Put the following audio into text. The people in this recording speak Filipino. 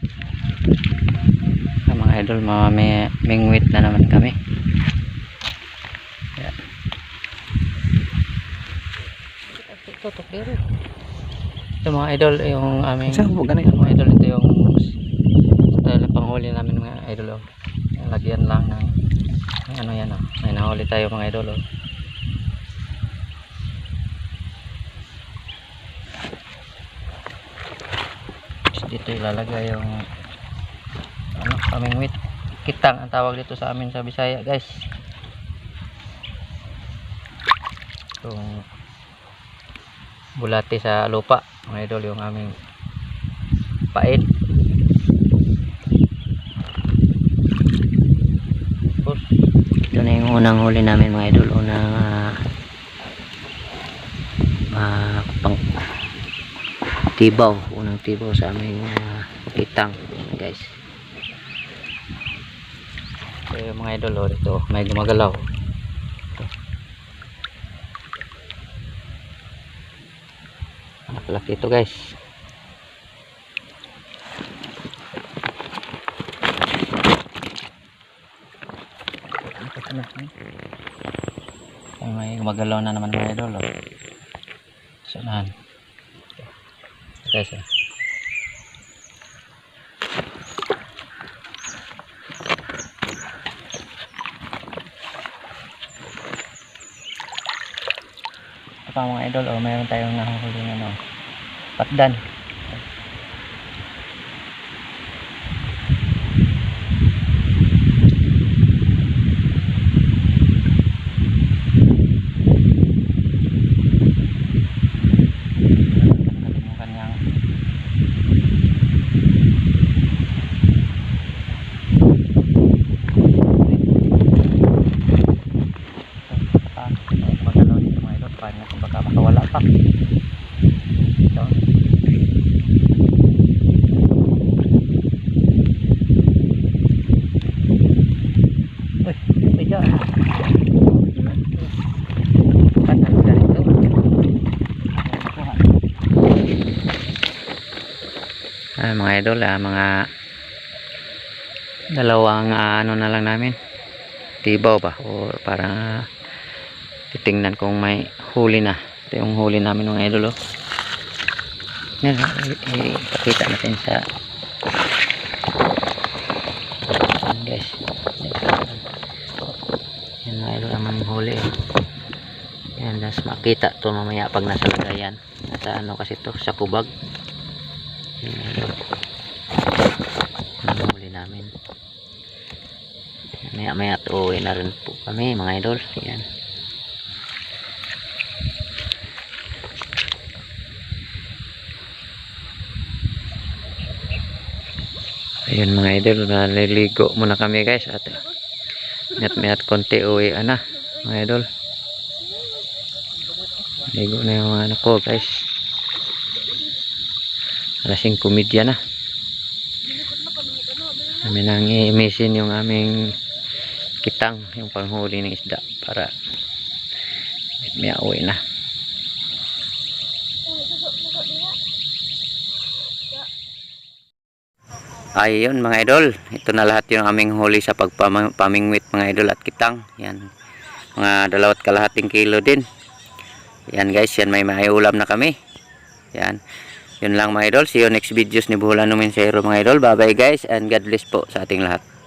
Ah, mga idol mga may mingwit na naman kami Yan. ito mga idol yung aming mga idol ito yung style ng panghuli namin mga idol oh. Lagyan lang ng ng ano yan oh. may nahuli tayo mga idol oh. Dito ilalagay yung ano, pamingwit kitang ang tawag dito sa amin sa Bisaya guys. Itong bulati sa lupa mga idol yung aming pait. Tapos ito na yung unang huli namin mga idol. Unang ah, ah, pang tibaw unang tibaw sa aming ah, kitang guys so yung mga idol oh, ito may gumagalaw ito. nakalaki ito guys ay may gumagalaw na naman mga idol oh. saan guys oh. Ito mga idol, oh, mayroon tayong nahuhuli ng ano, patdan. Paano natin baka makawala pa. Ito. Uy ganito ah, mga idol ah, mga dalawang ah, ano na lang namin. Tibaw ba? O parang ah, titingnan kung may huli na. Ito yung huli namin mga idol oh. yan i- ipakita natin sa guys. Yan mga idol ang aming huli oh. yan das makita to mamaya pag nasa lagayan. Nasa ano kasi to sa kubag. Yan idol. Huli namin. Maya maya to uwi na rin po kami mga idol. Yan ayun mga idol naliligo muna kami guys at mayat mayat konti uwi na mga idol. Ligo na yung mga anak ko guys. Alas 5 media na. Namin nang i-mission yung aming kitang yung panghuli ng isda para may uwi na ayun mga idol. Ito na lahat yung aming huli sa pagpamingwit mga idol at kitang. Yan. Mga dalawat kalahating kilo din. Yan guys. Yan may maiulam na kami. Yan. Yun lang mga idol. See you next videos ni Buhulan Numinsero mga idol. Bye bye guys and God bless po sa ating lahat